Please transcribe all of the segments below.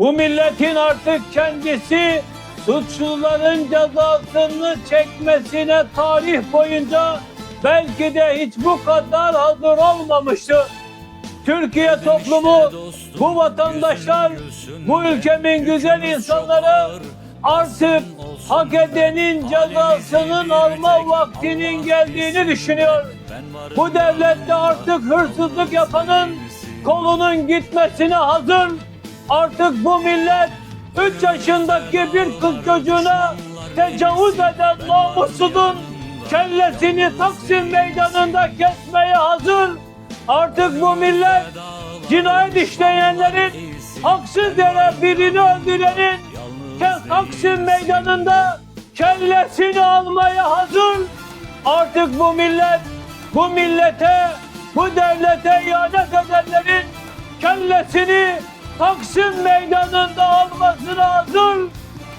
Bu milletin artık kendisi suçluların cezasını çekmesine tarih boyunca belki de hiç bu kadar hazır olmamıştı. Türkiye toplumu, bu vatandaşlar, bu ülkemin güzel insanları artık hak edenin cezasının alma vaktinin geldiğini düşünüyor. Bu devlette artık hırsızlık yapanın kolunun gitmesine hazır. Artık bu millet 3 yaşındaki bir kız çocuğuna tecavüz eden namussuzun kellesini Taksim meydanında kesmeye hazır. Artık bu millet cinayet işleyenlerin haksız yere birini öldürenin Taksim meydanında kellesini almaya hazır. Artık bu millet bu millete bu devlete ihanet edenlerin kellesini Taksim meydanında almasına hazır.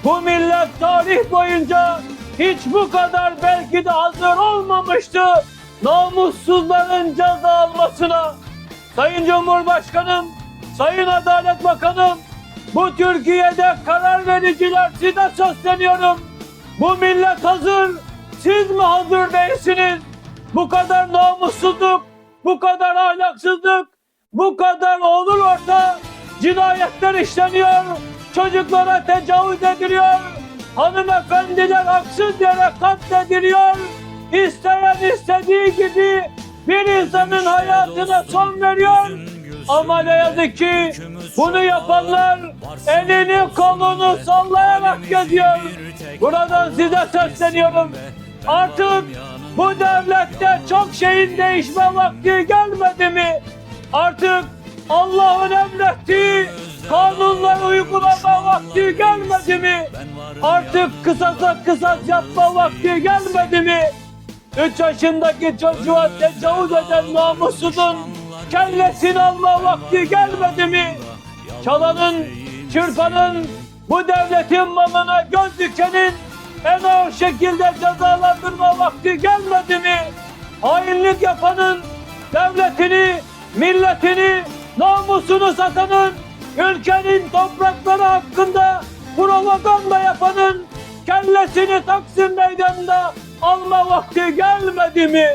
Bu millet tarih boyunca hiç bu kadar belki de hazır olmamıştı namussuzların ceza almasına. Sayın Cumhurbaşkanım, Sayın Adalet Bakanım, bu Türkiye'de karar vericiler size sesleniyorum. Bu millet hazır, siz mi hazır değilsiniz? Bu kadar namussuzluk, bu kadar ahlaksızlık, bu kadar olur orta cinayetler işleniyor, çocuklara tecavüz ediliyor, hanımefendiler haksız yere katlediliyor, isteyen istediği gibi bir insanın hayatına son veriyor. Ama ne yazık ki bunu yapanlar elini kolunu sallayarak geziyor. Buradan size sesleniyorum. Artık bu devlette çok şeyin değişme vakti gelmedi mi? Artık Allah'ın emrettiği kanunlar uygulama vakti gelmedi mi? Artık kısasa kısas yapma vakti gelmedi mi? Üç yaşındaki çocuğa tecavüz eden namussuzun kellesini alma vakti gelmedi mi? Çalanın, çırpanın, bu devletin malına göz dikenin en ağır şekilde cezalandırma vakti gelmedi mi? Hainlik yapanın, devletini, milletini, namusunu satanın, ülkenin toprakları hakkında propaganda yapanın kellesini Taksim Meydanı'nda alma vakti gelmedi mi?